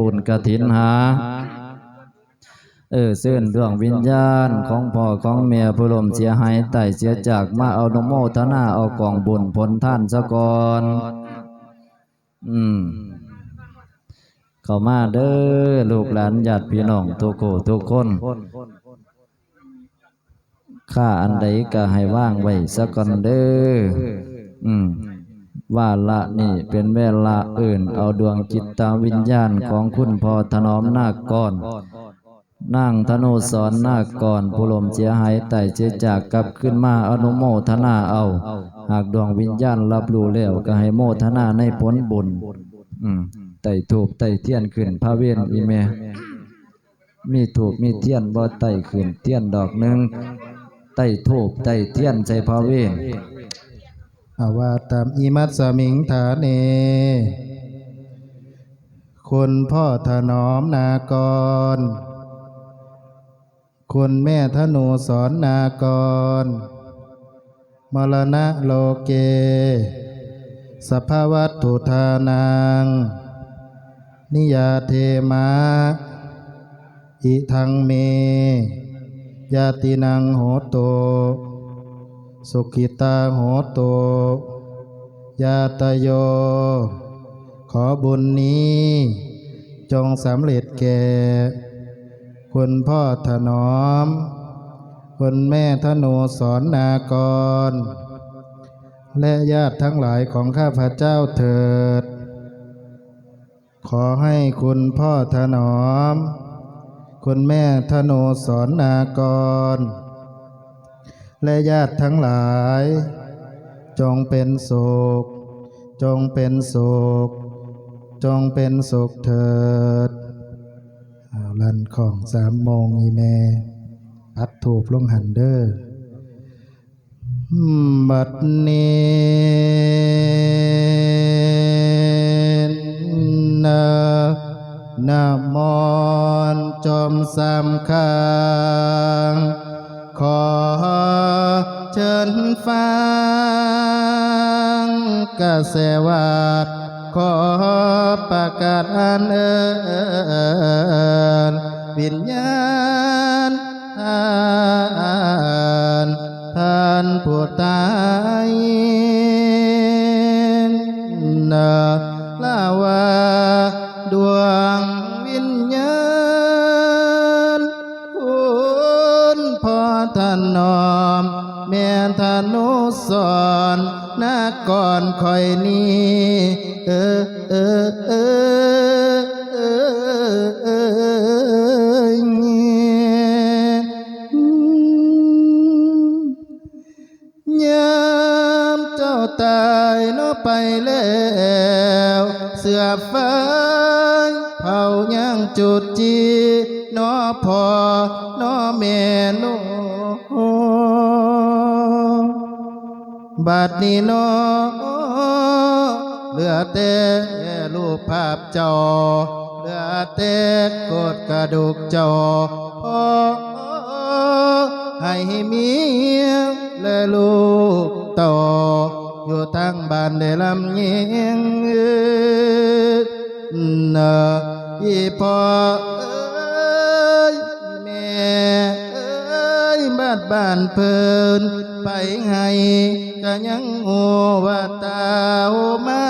บุญกระถินหา เออเส้นดวงวิญญาณของพ่อของแม่ผู้ลมเสียหายไต่เสียจากมาเอานโมทนาเอากองบุญผลท่านสะกอนอืมเข้ามาเด้อลูกหลานญาติพี่น้องทุกโคทุกคนข้าอันใดก็ให้ว่างไว้สักอนเด้ออืม ว่าละนี่เป็นเวลาอื่น เอาดวงจิตตาวิญญาณของคุณพ่อถนอมนาคก่อนนั่งธนูสอนนาคก่อนผู้ลมเสียหายไต่เสียจากกลับขึ้นมาอนุโมทนาเอา หากดวงวิญญาณรับรู้แล้วก็ให้โมทนาในผลบุญไต่ถูกไต่เทียนขึ้นพระเวนอีเมมีถูกมีเทียนบ่ไต่ขึ้นเทียนดอกหนึ่งไต่ถูกไต่เทียนใส่พระเวน อาวาตามอิมัตสมิงฐานเนคุณพ่อถนอมนากร คุณแม่ธนูสอนนากร มรณะโลเก สภาวัตถุทานัง นิยาเทมะอิทังเม ยาตินังโหโต สุขิตาโหโตยาตโย ขอบุญนี้ จงสำเร็จแก่ คุณพ่อถนอม คุณแม่ธนูสอนนากร และญาติทั้งหลายของข้าพเจ้าเถิด ขอให้คุณพ่อถนอม คุณแม่ธนูสอนนากร และญาติทั้งหลาย จงเป็นสุข จงเป็นสุข จงเป็นสุขเถิดลันของสามโมงอีแม่อัดถูกลงหันเดอร์บัดนี้นะนะมนจอมสามข้างขอ เชิญฟังกระแสวัดขอประกาศอันเอิญวิญญาณ บัดนี้นาะเหลือแต่รูปภาพจอเหลือแต่กดกระดูกจอพอให้เมียและลูกต่อ อยู่ทั้งบ้านได้ลำเยียงนะอีพ่อเอ้านบ้านเพิ่นไปให้ก็ยังโอว่าตาวมา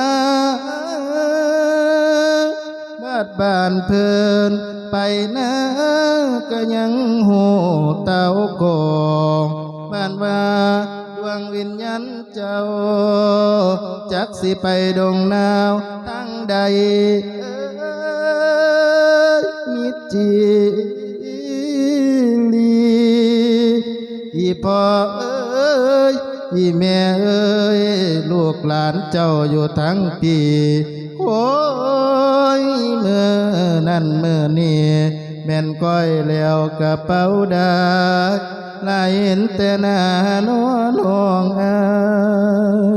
บ้านบ้านเพิ่นไปนะก็ยังหูเต้ากองบ้านว่าดวงวิญญาณเจ้า จักสิไปดงนาวทั้งใดมิจี พ่อเอ้ยอีแม่เอ้ยลูกหลานเจ้าอยู่ทั้งปีโอ้ยเมื่อนั่นเมื่อนี่แม่นก้อยแล้วกระเป๋าได้ลายเห็นแต่หน้านอนห้องอา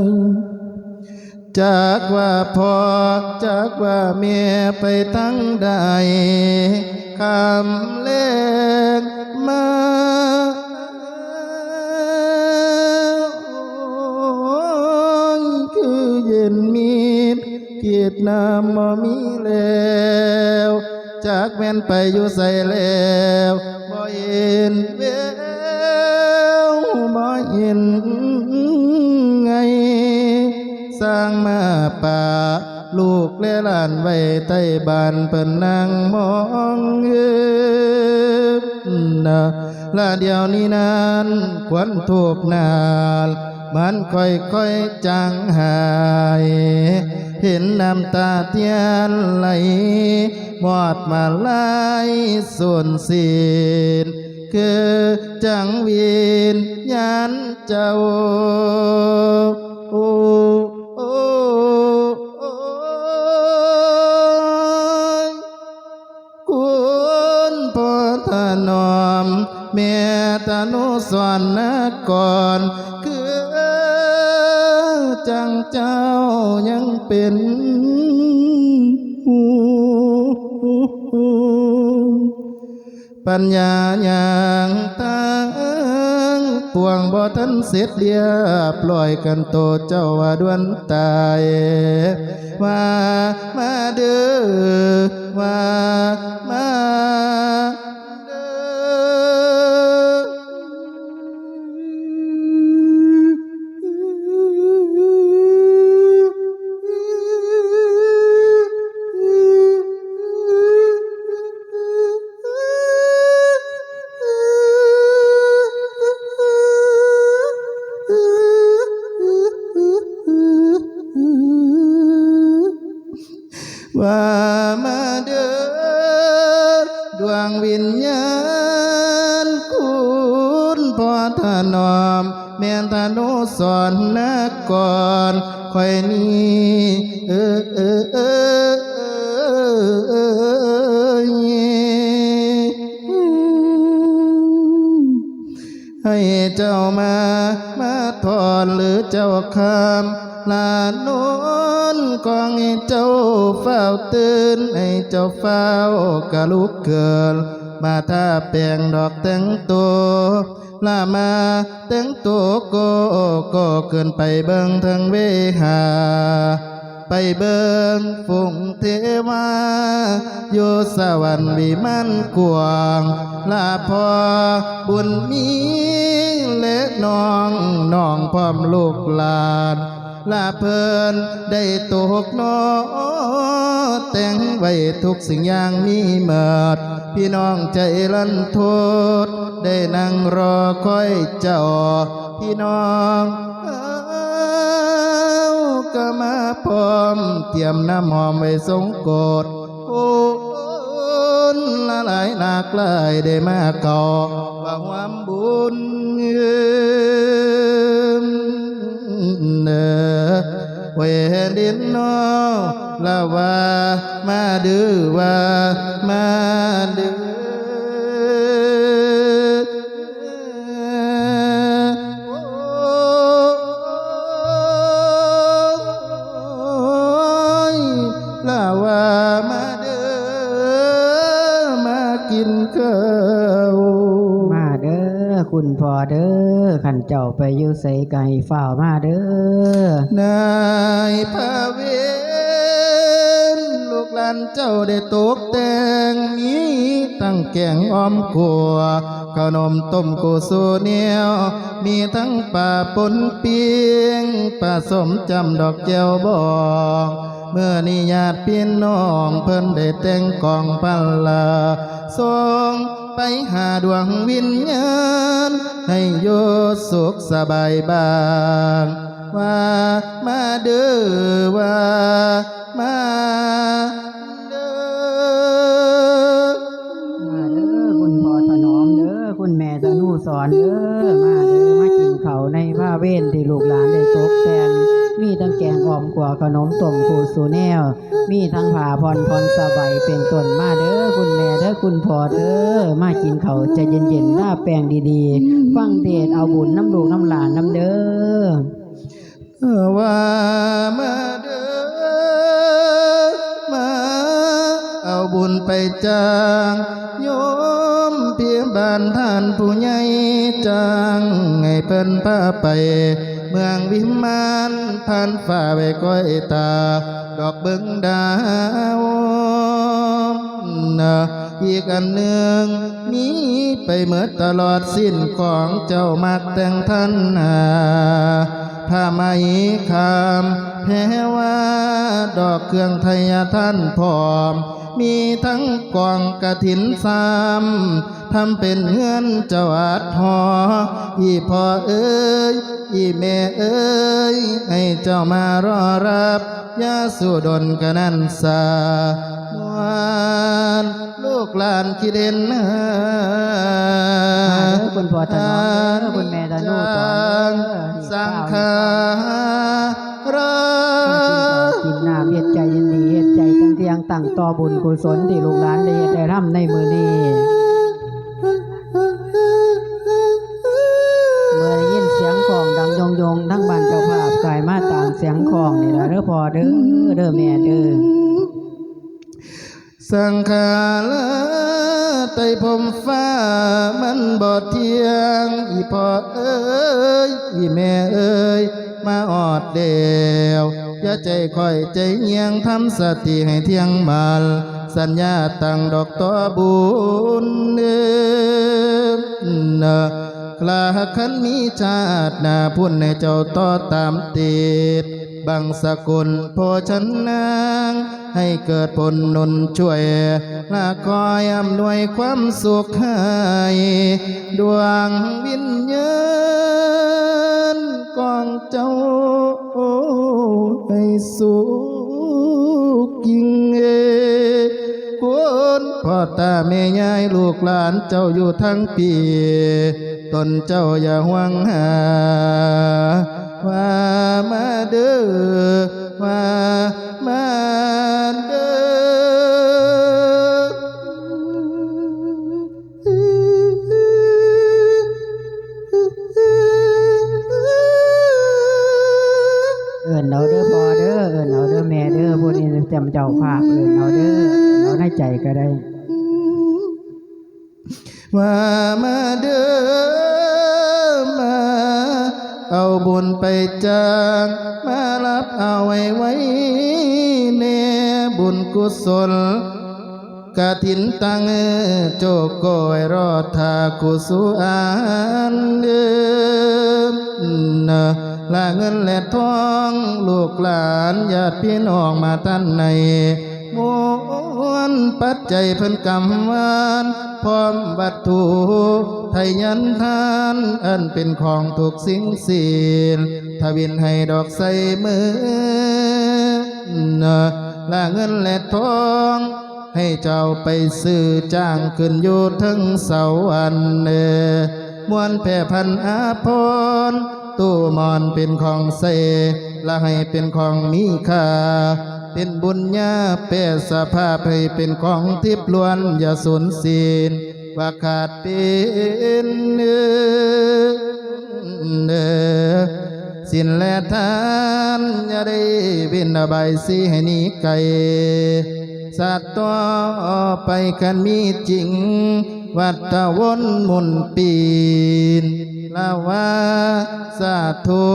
ยจากว่าพ่อจากว่าเมียไปทั้งใดคำเล่นมา ยคือเย็นมีดเกี่ตน้ำบ่มีแล้วจากแม่นไปอยู่ใส่แล้วบ่เห็นแววบ่เห็นไง สร้างมาป่าลูกและหลานไว้ใต้บ้านเพิ่นนั่งมองเอนะละเดียวนี้นั้นควรถูกนานมันค่อยๆจางหาย เห็นน้ำตาเทียนไหลมอดมาลายส่วนศีลคือจังวินยานเจ้าโอ้โอ้โอ้คุณพ่อถนอมแม่ตานุสวนนะก่อน ปัญญาอย่างตั้งปวงบ่ทันเสร็จเดียปล่อยกันโตเจ้าว่าดวนตายว่ามาเด้อว่ามา ว่ามาเดินดวงวิญญาณคุณพ่อถนอม แม่นธนุสอนนักก่อนคอยนี้เออเออเออเออให้เจ้ามา มาทอนหรือเจ้าคำลาน เฝ้าตื่นให้เจ้าเฝ้ากะลุกเกินมาถ้าแปลงดอกแต่งตัวลามาแต่งตัวโกก็เกินไปเบิ่งทางเวหา ไปเบิ่งฝุ่งเทวาอยู่สวรรค์วิมานกวางลาพอบุญมีและน้องน้องพร้อมลูกหลาน ลาเพินได้ตกนอแต่งไว้ทุกสิ่งอย่างมีเมิด พี่น้องใจลันโทษ ได้นั่งรอคอยเจ้า พี่น้องเอาก็มาพร้อม เตรียมน้ำหอมไว้สงโกดโอ้นละหลายหลากหลายได้มาเก่อว่าความบุญเนอเวดินนอลาวามาดื้อวามาดื้อ จ้าไปอยู่ใส่ไก่ฝ้าวมาเด้อนายพาเวนลูกหลานเจ้าได้ตกแต่งมีตั้งแกงอ้อมขัวขนมต้มกูสูเนียว มีทั้งป่าปนเปียงผสมจำดอกแก้วบองเมื่อนิญาติพี่น้องเพิ่นได้แต่งกองพันลาส่ง ไปหาดวงวิญญาณให้อยู่สุขสบายบ้าง ว่ามาเด้อว่ามาเด้อมาเด้อคุณพ่อถนอมเด้อคุณแม่ตะนูสอนเด้อมาเด้อมากินเข้าในว่าเว้นที่ลูกหลาน อ่อมกว่าขนมต้มคูสูแนว มีทั้งผ้าพรพรสบายเป็นต้นมาเด้อคุณแม่เด้อคุณพ่อเด้อมากินเขาวใจเย็นๆหน้าแปลงดีๆ ฟังเทศเอาบุญน้ำลูกน้ำหลานน้ำเด้อว่ามาเด้อมาเอาบุญไปจางโยมเพียงบานท่านผู้ใหญ่จางให้เพิ่นพาไป เมืองวิมานผ่านฝ่าไว้ก้อยตา ดอกเบิ้งดาวนะอีกอันหนึ่งมีไปเมื่อตลอดสิ้นของเจ้ามักแต่งท่านนาผ้าไหมคำแพ้ว่าดอกเครื่องไทยท่านพร้อม มีทั้งกองกระถินสาม ทำเป็นเฮือนเจ้าอาดหออีพ่อเอ้ยอีแม่เอ้ยให้เจ้ามารอรับยาสู่ดนกะนันสามวนลูกหลานคิดเด่นมาเด้อคุณพ่อถนอมเด้อคุณแม่ตาโน่สอนเด้อสังฆามารากินน้ำเฮ็ดใจยินดีเฮ็ดใจตั้งเที่ยงตั้งต่อบุญกุศลที่ลูกหลานได้เฮ็ดได้ทำในมื้อนี้ ยงยงทั้งบ้านเจ้าภาพกายมาตามเสียงของนี่ละเด้อพ่อเด้อเด้อแม่เด้อสังขาราไตผมฟ้ามันบอดเทียง อีพ่อเอ้ย อีแม่เอ้ย มาออดเดียวอย่าใจคอยใจเงียงทำสติให้เที่ยงบัลสัญญาตั้งดอกตัวบุญเด้อน ลาคันมีชาตินาพุ่นในเจ้าต่อตามติดบังสกุลโพชันนางให้เกิดผลนุนช่วยละคอยอำนวยความสุขให้ดวงวิญญาณกองเจ้าให้สุ พ่อตาแม่ยายลูกหลานเจ้าอยู่ทั้งปี ตนเจ้าอย่าห่วงหา ว่ามาเด้อว่ามาเด้อเอินเอาเด้อพ่อเด้อเอินเอาเด้อแม่เด้อผู้นี้จำเจ้าภาพเอินเอาเด้อเอิ้นเอาในใจก็ได้ ว่ามาเด้อมา เอาบุญไปจางมารับเอาไว้ไว้เนบุญกุศลกะถินตังโจกโกยรอดทากุสุอานเดิมนะละเงินและทอง ลูกหลานญาติพี่น้องมาท่านใน มวนปัจจัยเพิ่นกำวานพร้อมวัตถุไทยยันทานอันเป็นของถูกสิ่งศีลทวินให้ดอกใส่มือนละเงินและทองให้เจ้าไปซื้อจ้างขึ้นอยู่ถึงเสาอันเนมวนแผ่พันอาพรตู้มอนเป็นของเสและให้เป็นของมีค่า เป็นบุญญาเปสภาพให้เป็นของทิพย์ล้วน อย่าสูญสิ้นว่าขาดเป็นเนื้อสินและทานอย่าได้วินอบายสีให้นีไกลสัตว์ต่อไปกันมีจริง วัฏวนมุนปีนลาว่าสาธุ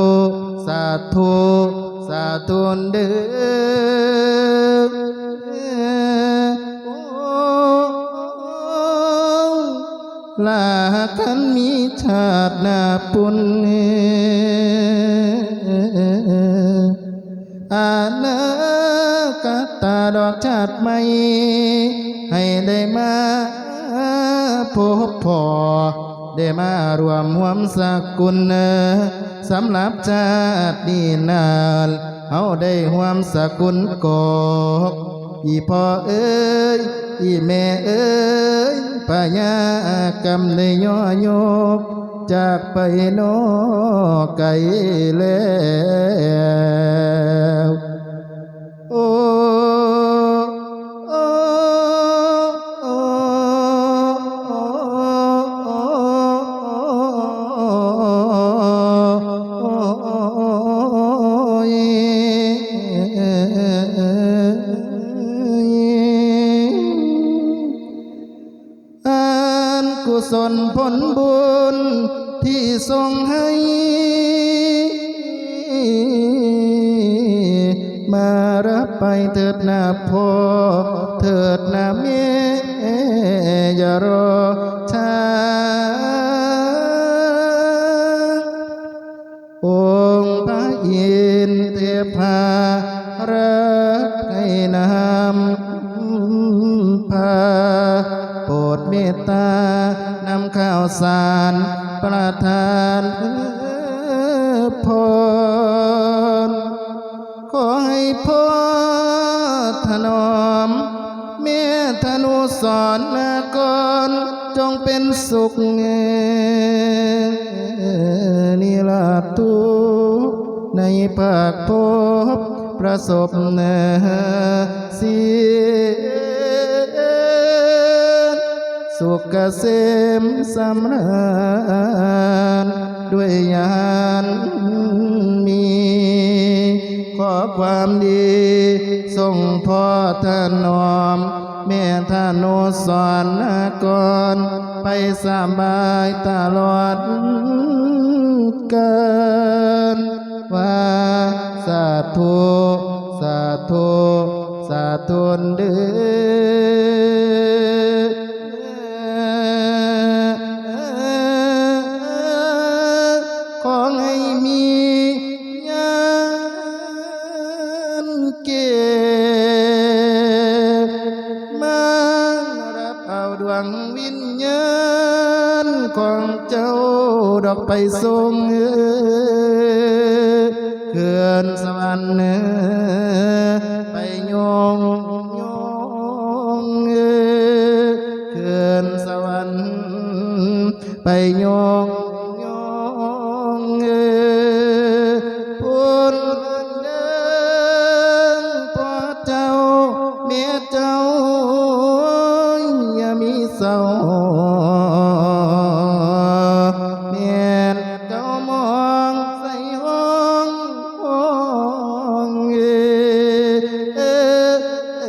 สาธุ สาธุเดือลาคันมีชาติหนาปุนอาณากตาดอกชาติไม่ ได้มารวมหวมสกุลสำหรับชาตินี้นานเฮาได้หวมสกุลกอกอีพ่อเอ้ยอีแม่เอ้ยปะยากรรมในย่อยกจากไปโนไกลแล้ว จงเป็นสุขนิราตุในภาคพบประสบเนเสีสุขเกษมสำราญด้วยญาณมี ขอความดีส่งพ่อท่านนอม แม่ทานุสอนนกร ไปสบายตลอดเกินว่าสาธุ สาธุ สาธุเด้อ นสวรรค์เนื้อไปโยงโยงเอือนสวรรค์ไปโยง